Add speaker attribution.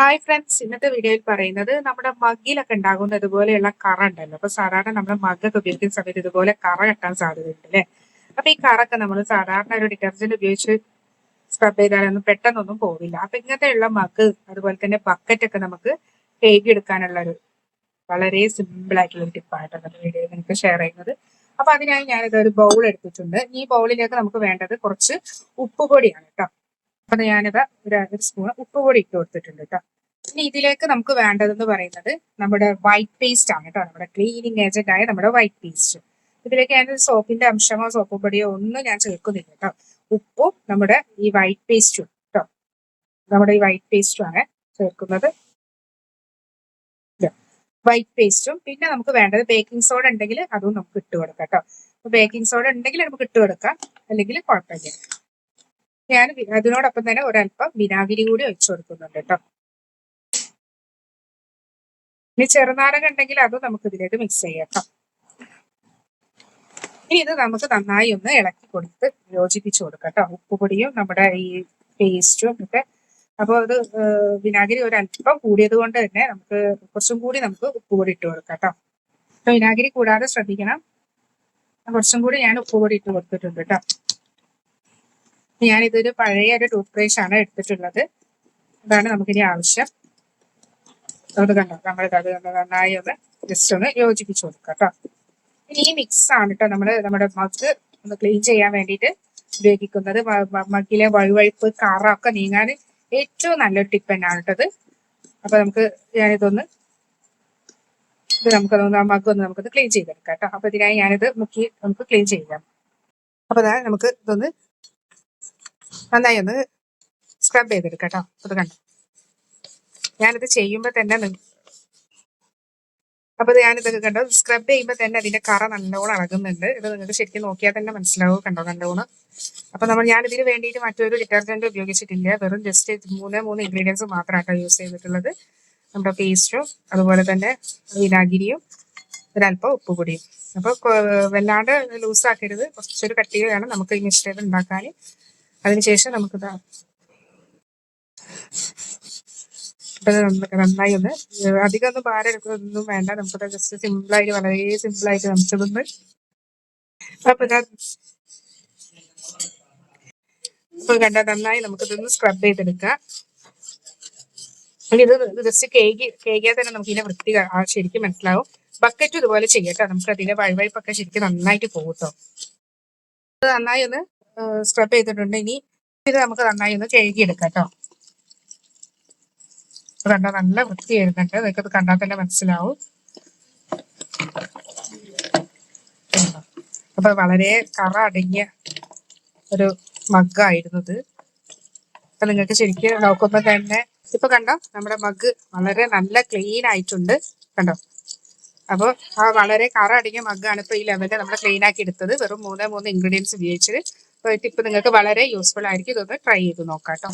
Speaker 1: Hi friends ഇന്നത്തെ വീഡിയോയിൽ പറയുന്നത് നമ്മുടെ മഗ്ഗിലൊക്കെ ഉണ്ടാകുന്ന ഇതുപോലെയുള്ള കറ ഉണ്ടല്ലോ. അപ്പൊ സാധാരണ നമ്മുടെ മഗ്ഗൊക്കെ ഉപയോഗിക്കുന്ന സമയത്ത് ഇതുപോലെ കറ കെട്ടാൻ സാധ്യതയുണ്ട് അല്ലെ? അപ്പൊ ഈ കറൊക്കെ നമ്മൾ സാധാരണ ഒരു ഡിറ്റർജന്റ് ഉപയോഗിച്ച് സ്ക്രബ് ചെയ്താലൊന്നും പെട്ടെന്നൊന്നും പോവില്ല. അപ്പൊ ഇങ്ങനത്തെയുള്ള മഗ് അതുപോലെ തന്നെ ബക്കറ്റ് ഒക്കെ നമുക്ക് കഴുകി എടുക്കാനുള്ള ഒരു വളരെ സിമ്പിൾ ആയിട്ടുള്ള ഒരു ടിപ്പായിട്ടാണ് വീഡിയോ നിങ്ങൾക്ക് ഷെയർ ചെയ്യുന്നത്. അപ്പൊ അതിനായി ഞാനിത് ഒരു ബൗൾ എടുത്തിട്ടുണ്ട്. ഈ ബൗളിലേക്ക് നമുക്ക് വേണ്ടത് കുറച്ച് ഉപ്പ് പൊടിയാണ് കേട്ടോ. അപ്പൊ ഞാനിത് ഒരു അര സ്പൂൺ ഉപ്പ് കൂടി ഇട്ട് കൊടുത്തിട്ടുണ്ട് കേട്ടോ ഇനി ഇതിലേക്ക് നമുക്ക് വേണ്ടതെന്ന് പറയുന്നത് നമ്മുടെ വൈറ്റ് പേസ്റ്റ് ആണ് കേട്ടോ നമ്മുടെ ക്ലീനിങ് ഏജന്റ് ആയ നമ്മുടെ വൈറ്റ് പേസ്റ്റ് ഇതിലേക്ക് ഞാൻ സോപ്പിന്റെ അംശമോ സോപ്പ് പൊടിയോ ഒന്നും ഞാൻ ചേർക്കുന്നില്ല കേട്ടോ ഉപ്പും നമ്മുടെ ഈ വൈറ്റ് പേസ്റ്റും കേട്ടോ നമ്മുടെ ഈ വൈറ്റ് പേസ്റ്റും ആണ് ചേർക്കുന്നത്. വൈറ്റ് പേസ്റ്റും പിന്നെ നമുക്ക് വേണ്ടത് ബേക്കിംഗ് സോഡ ഉണ്ടെങ്കിൽ അതും നമുക്ക് ഇട്ട് കൊടുക്കാം കേട്ടോ ബേക്കിംഗ് സോഡ ഉണ്ടെങ്കിൽ നമുക്ക് ഇട്ട് കൊടുക്കാം. അല്ലെങ്കിൽ കുഴപ്പമില്ല. ഞാൻ അതിനോടൊപ്പം തന്നെ ഒരല്പം വിനാഗിരി കൂടി ഒഴിച്ചു കൊടുക്കുന്നുണ്ട് കേട്ടോ. ഇനി ചെറുനാരങ്ങ ഉണ്ടെങ്കിൽ അതും നമുക്ക് ഇതിലേക്ക് മിക്സ് ചെയ്യാം കേട്ടോ. ഇനി ഇത് നമുക്ക് നന്നായി ഒന്ന് ഇളക്കി കൊടുത്ത് യോജിപ്പിച്ചു കൊടുക്കാം കേട്ടോ. ഉപ്പുപൊടിയും നമ്മുടെ ഈ പേസ്റ്റും ഒക്കെ. അപ്പോൾ അത് വിനാഗിരി ഒരല്പം കൂടിയത് കൊണ്ട് തന്നെ നമുക്ക് കുറച്ചും കൂടി നമുക്ക് ഉപ്പുപൊടി ഇട്ട് കൊടുക്കാം കേട്ടോ. അപ്പൊ വിനാഗിരി കൂടാതെ ശ്രദ്ധിക്കണം. കുറച്ചും കൂടി ഞാൻ ഉപ്പുപൊടി ഇട്ട് കൊടുത്തിട്ടുണ്ട് കേട്ടോ. ഞാനിതൊരു പഴയ ഒരു ടൂത്ത് ബ്രഷ് ആണ് എടുത്തിട്ടുള്ളത്. അതാണ് നമുക്കിനി ആവശ്യം. അത് കണ്ടോ നമ്മളിത് അത് നന്നായി ഒന്ന് ജസ്റ്റ് ഒന്ന് യോജിപ്പിച്ചു കൊടുക്കാം കേട്ടോ ഇനി ഈ മിക്സ് ആണ് കേട്ടോ നമ്മൾ നമ്മുടെ മഗ് ഒന്ന് ക്ലീൻ ചെയ്യാൻ വേണ്ടിയിട്ട് ഉപയോഗിക്കുന്നത്. മഗ്ഗിലെ വഴുവഴുപ്പ് കറ ഒക്കെ നീങ്ങാൻ ഏറ്റവും നല്ലൊരു ടിപ്പ് തന്നെയാണ് കേട്ടത് അപ്പൊ നമുക്ക് ഞാനിതൊന്ന് ഇത് നമുക്കതൊന്ന് മഗ് ഒന്ന് നമുക്കത് ക്ലീൻ ചെയ്തെടുക്കാം കേട്ടോ അപ്പൊ ഇതിനായി ഞാനിത് മുക്കി നമുക്ക് ക്ലീൻ ചെയ്യാം. അപ്പൊ നമുക്ക് ഇതൊന്ന് നന്നായി ഒന്ന് സ്ക്രബ് ചെയ്തെടുക്കാം കേട്ടോ. അത് കണ്ടോ? ഞാനിത് ചെയ്യുമ്പോൾ തന്നെ അപ്പൊ ഇത് ഞാനിതൊക്കെ കണ്ടോ? സ്ക്രബ് ചെയ്യുമ്പോൾ തന്നെ അതിന്റെ കറ നല്ലോണം ഇളകുന്നുണ്ട് ഇത് നിങ്ങൾക്ക് ശരിക്കും നോക്കിയാൽ തന്നെ മനസ്സിലാവും കണ്ടോ കണ്ടോണം അപ്പൊ നമ്മൾ ഞാൻ ഇതിന് വേണ്ടിയിട്ട് മറ്റൊരു ഡിറ്റർജന്റ് ഉപയോഗിച്ചിട്ടില്ല. വെറും ജസ്റ്റ് മൂന്ന് മൂന്ന് ഇൻഗ്രീഡിയൻസ് മാത്രമായിട്ടാണ് യൂസ് ചെയ്തിട്ടുള്ളത്. നമ്മുടെ പേസ്റ്റും അതുപോലെ തന്നെ വിനാഗിരിയും ഒരല്പം ഉപ്പുപൊടിയും. അപ്പൊ വല്ലാണ്ട് വല്ലാണ്ട് ലൂസാക്കരുത് കുറച്ചൊരു കട്ടിയിൽ നമുക്ക് ഈ മിശ്രിതം ഉണ്ടാക്കാൻ. അതിനുശേഷം നമുക്ക് നന്നായി ഒന്ന് അധികം ഒന്നും ഭാരം എടുക്കുന്നൊന്നും വേണ്ട. നമുക്കത് ജസ്റ്റ് സിമ്പിൾ ആയിട്ട് വളരെ സിമ്പിൾ ആയിട്ട് നമുക്കിതൊന്ന് അപ്പൊ അപ്പൊ കണ്ട നന്നായി നമുക്കിതൊന്ന് സ്ക്രബ് ചെയ്തെടുക്കാം. ഇത് ജസ്റ്റ് കേകി കേകിയാൽ തന്നെ നമുക്ക് ഇതിന്റെ വൃത്തി ശരിക്കും മനസ്സിലാവും. ബക്കറ്റ് ഇതുപോലെ ചെയ്യട്ടോ നമുക്ക് അതിന്റെ വഴുവഴുപ്പൊക്കെ ശരിക്കും നന്നായിട്ട് പോകട്ടോ നന്നായി ഒന്ന് സ്ക്രബ് ചെയ്തിട്ടുണ്ട്. ഇനി ഇത് നമുക്ക് നന്നായി ഒന്ന് കഴുകിയെടുക്കാം കേട്ടോ. ഇത് കണ്ടാൽ നല്ല വൃത്തി വരുന്നുണ്ട് നിങ്ങൾക്ക് കണ്ടാൽ തന്നെ മനസ്സിലാവും. അപ്പൊ വളരെ കറ അടങ്ങിയ ഒരു മഗ്ഗായിരുന്നു ഇത് അപ്പൊ നിങ്ങൾക്ക് ശരിക്കും നോക്കുമ്പോ തന്നെ ഇപ്പൊ കണ്ടോ നമ്മുടെ മഗ് വളരെ നല്ല ക്ലീൻ ആയിട്ടുണ്ട്. കണ്ടോ? അപ്പൊ ആ വളരെ കറ അടങ്ങിയ മഗ്ഗാണ് ഇപ്പൊ ഈ ലെവലിൽ നമ്മൾ ക്ലീൻ ആക്കി എടുത്തത്. വെറും മൂന്നേ മൂന്ന് ഇൻഗ്രീഡിയൻസ് ഈ ടിപ്പ് നിങ്ങൾക്ക് വളരെ യൂസ്ഫുൾ ആയിരിക്കും. ഇതൊന്ന് ട്രൈ ചെയ്ത് നോക്കാം കേട്ടോ